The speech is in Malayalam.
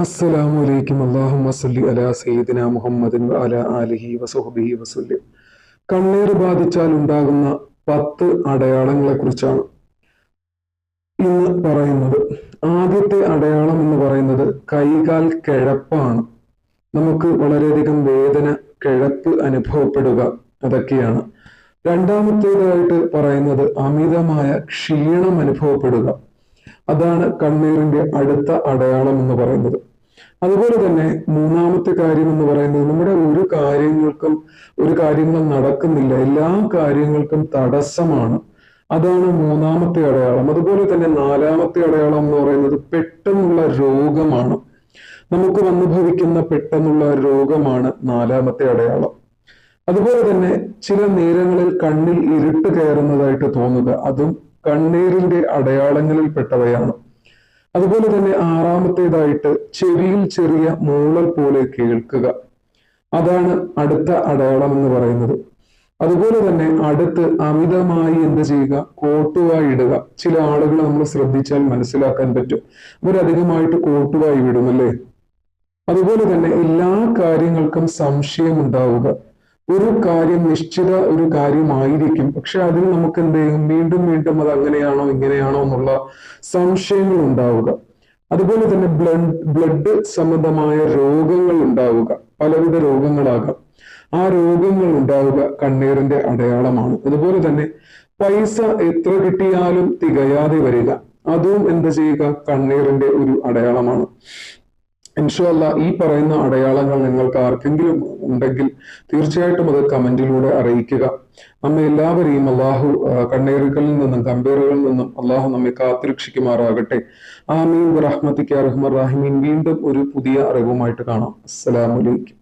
അസ്സലാമു അലൈക്കും. അള്ളാഹുമ്മ സല്ലി അലാ സയ്യിദിന മുഹമ്മദിൻ അല ആലിഹി വസുഹബിഹി വസല്ലം. കണ്ണീർ ബാധിച്ചാൽ ഉണ്ടാകുന്ന പത്ത് അടയാളങ്ങളെ കുറിച്ചാണ് ഇന്ന് പറയുന്നത്. ആദ്യത്തെ അടയാളം എന്ന് പറയുന്നത് കൈകാൽ കിഴപ്പാണ്. നമുക്ക് വളരെയധികം വേദന കിഴപ്പ് അനുഭവപ്പെടുക അതൊക്കെയാണ്. രണ്ടാമത്തേതായിട്ട് പറയുന്നത് അമിതമായ ക്ഷീണം അനുഭവപ്പെടുക. അതാണ് കണ്ണീറിന്റെ അടുത്ത അടയാളം എന്ന് പറയുന്നത്. അതുപോലെ തന്നെ മൂന്നാമത്തെ കാര്യം എന്ന് പറയുന്നത് നമ്മുടെ ഒരു കാര്യങ്ങൾക്കും ഒരു കാര്യങ്ങൾ നടക്കുന്നില്ല. എല്ലാ കാര്യങ്ങൾക്കും തടസ്സമാണ്. അതാണ് മൂന്നാമത്തെ അടയാളം. അതുപോലെ തന്നെ നാലാമത്തെ അടയാളം എന്ന് പറയുന്നത് പെട്ടെന്നുള്ള രോഗമാണ്. നമുക്ക് വന്നു ഭവിക്കുന്ന പെട്ടെന്നുള്ള രോഗമാണ് നാലാമത്തെ അടയാളം. അതുപോലെ തന്നെ ചില നേരങ്ങളിൽ കണ്ണിൽ ഇരുട്ട് കയറുന്നതായിട്ട് തോന്നുക. അതും കണ്ണീരിന്റെ അടയാളങ്ങളിൽ പെട്ടവയാണ് അതുപോലെ തന്നെ ആറാമത്തേതായിട്ട് ചെവിയിൽ ചെറിയ മൂളൽ പോലെ കേൾക്കുക. അതാണ് അടുത്ത അടയാളം എന്ന് പറയുന്നത്. അതുപോലെ തന്നെ അടുത്ത് അമിതമായി എന്ത് ചെയ്യുക? കോട്ടുവായി ഇടുക. ചില ആളുകൾ നമ്മൾ ശ്രദ്ധിച്ചാൽ മനസ്സിലാക്കാൻ പറ്റും. അവരധികമായിട്ട് കോട്ടുവായി വിടും അല്ലേ? അതുപോലെ തന്നെ എല്ലാ കാര്യങ്ങൾക്കും സംശയം ഉണ്ടാവുക ഒരു കാര്യം നിശ്ചിത ഒരു കാര്യമായിരിക്കും. പക്ഷെ അതിൽ നമുക്ക് എന്ത് ചെയ്യും? വീണ്ടും വീണ്ടും അത് അങ്ങനെയാണോ ഇങ്ങനെയാണോ എന്നുള്ള സംശയങ്ങൾ ഉണ്ടാവുക. അതുപോലെ തന്നെ ബ്ലഡ് ബ്ലഡ് സംബന്ധമായ രോഗങ്ങൾ ഉണ്ടാവുക. പലവിധ രോഗങ്ങളാകാം. ആ രോഗങ്ങൾ ഉണ്ടാവുക കണ്ണീറിന്റെ അടയാളമാണ്. അതുപോലെ തന്നെ പൈസ എത്ര കിട്ടിയാലും തികയാതെ വരിക. അതും എന്ത് ചെയ്യുക? കണ്ണീറിന്റെ ഒരു അടയാളമാണ്. ഇൻഷല്ല ഈ പറയുന്ന അടയാളങ്ങൾ നിങ്ങൾക്ക് ആർക്കെങ്കിലും ഉണ്ടെങ്കിൽ തീർച്ചയായിട്ടും അത് കമന്റിലൂടെ അറിയിക്കുക. നമ്മെ എല്ലാവരെയും അള്ളാഹു കണ്ണേറുകളിൽ നിന്നും കമ്പേറുകളിൽ നിന്നും അള്ളാഹു നമ്മെ കാത്തുരക്ഷിക്കുമാറാകട്ടെ. ആമീൻ. റഹ്മത്തിക്ക് റഹ്മർ റാഹിമീൻ. വീണ്ടും ഒരു പുതിയ അറിവുമായിട്ട് കാണാം. അസ്സലാമലൈക്കും